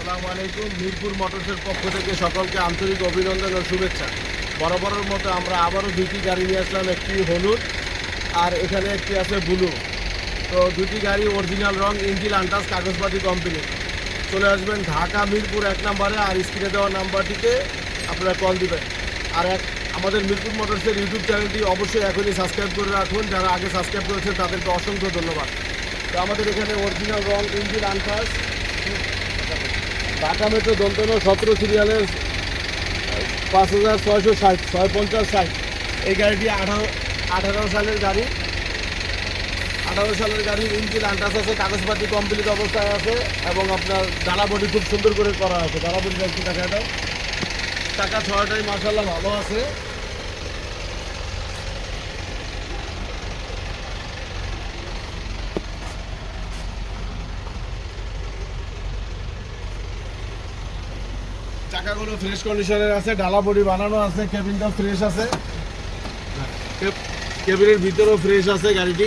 আসসালামু আলাইকুম। মিরপুর মোটরসের পক্ষ থেকে সকলকে আন্তরিক অভিনন্দন ও শুভেচ্ছা। বরাবরের মতো আমরা আবারও দুটি গাড়ি নিয়ে আসলাম, একটি হলুদ আর এখানে একটি আছে ব্লু। তো দুটি গাড়ি অরিজিনাল রং ইঞ্জিন আন্টাস কাগজপাতি কোম্পানি চলে আসবেন ঢাকা মিরপুর এক নম্বরে আর স্ক্রিনে দেওয়া নাম্বারটিতে আপনারা কল দিবেন। আর এক আমাদের মিরপুর মোটরসের ইউটিউব চ্যানেলটি অবশ্যই এখনই সাবস্ক্রাইব করে রাখুন। যারা আগে সাবস্ক্রাইব করেছেন তাদেরকে অসংখ্য ধন্যবাদ। তো আমাদের এখানে অরিজিনাল রং ইঞ্জিন আন্টাস ঢাকা মেট্রো, দন্তন সতেরো সিরিয়ালের পাঁচ হাজার ছয়শো ষাট, ছয় পঞ্চাশ ষাট। এই গাড়িটি আঠারো আঠারো সালের গাড়ি। আঠারো সালের গাড়ির ইঞ্জিন আন্টাস আছে, কাগজপাতি কমপ্লিট অবস্থায় আছে এবং আপনার দালাবটি খুব সুন্দর করে করা আছে। দালাবটি একটু দাও। টাকা ছয়টাই মার্শাল্লাহ ভালো আছে। চাকাগুলো ফ্রেশ কন্ডিশনের আছে ডালা বডি বানানো আছে কেবিনটা ফ্রেশ আছে। কেবিনের ভিতরেও ফ্রেশ আছে গাড়িটি।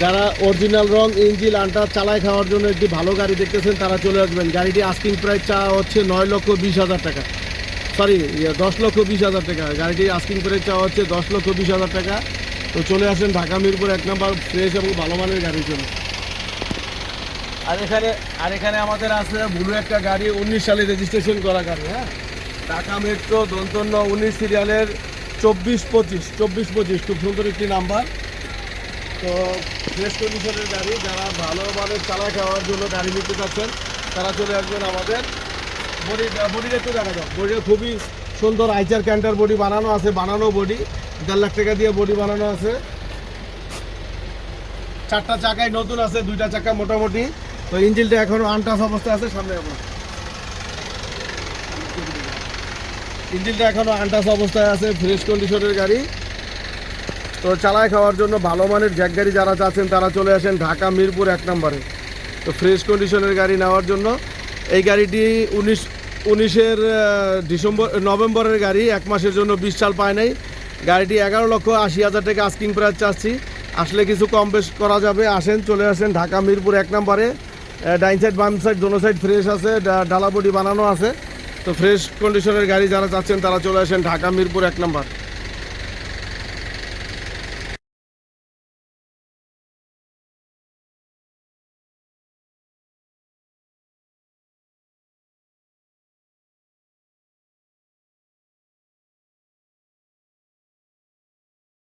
যারা অরিজিনাল রং, ইঞ্জিন, আন্টার, চালায় খাওয়ার জন্য একটি ভালো গাড়ি দেখতেছেন, তারা চলে আসবেন। গাড়িটি আস্কিং প্রাইস চা হচ্ছে নয় লক্ষ বিশ হাজার টাকা। সরি দশ লক্ষ বিশ হাজার টাকা। গাড়িটি আস্কিং প্রাইস চা হচ্ছে দশ লক্ষ বিশ হাজার টাকা। তো চলে আসেন ঢাকা মিরপুর এক নম্বর ফ্রেশ এবং ভালো মানের গাড়ির জন্য। আর এখানে আর এখানে আমাদের আছে ব্লু একটা গাড়ি, উনিশ সালে রেজিস্ট্রেশন করা গাড়ি হ্যাঁ? ঢাকা মেট্রো, দন্তন্য উনিশ সিরিয়ালের চব্বিশ পঁচিশ চব্বিশ পঁচিশ, খুব সুন্দর একটি নাম্বার। তো ফ্রেশ কন্ডিশনের গাড়ি, যারা ভালো মানের চালা খাওয়ার জন্য গাড়ি নিতে চাচ্ছেন, তারা চলে আসবেন আমাদের। বডি বডিটা একটু দেখা যাও বডিটা খুবই সুন্দর আইচার ক্যান্টার বডি বানানো আছে, বানানো বডি। দেড় লাখ টাকা দিয়ে বডি বানানো আছে। চারটা চাকায় নতুন আছে, দুইটা চাকা মোটামুটি। তো ইঞ্জিনটা এখনও আনটাস অবস্থায় আছে, সামনে আপনার ইঞ্জিনটা এখনও আনটাস অবস্থায় আছে ফ্রেশ কন্ডিশনের গাড়ি। তো চালায় খাওয়ার জন্য ভালো মানের জ্যাক গাড়ি যারা চাচ্ছেন, তারা চলে আসেন ঢাকা, মিরপুর এক নম্বরে। তো ফ্রেশ কন্ডিশনের গাড়ি নেওয়ার জন্য। এই গাড়িটি উনিশ উনিশের ডিসেম্বর, নভেম্বরের গাড়ি এক মাসের জন্য বিশ চাল পায় নাই। গাড়িটি এগারো লক্ষ আশি হাজার টাকা আস্কিং প্রাইস চাচ্ছি। আসলে কিছু কম বেশ করা যাবে। আসেন, চলে আসেন ঢাকা, মিরপুর এক নম্বরে। ডাইন সাইড, বাম সাইড, দোনো সাইড ফ্রেশ আছে, ডা- ডালা বানানো আছে। তো ফ্রেশ কন্ডিশনের গাড়ি যারা চাচ্ছেন, তারা চলে আসেন ঢাকা, মিরপুর এক নম্বর।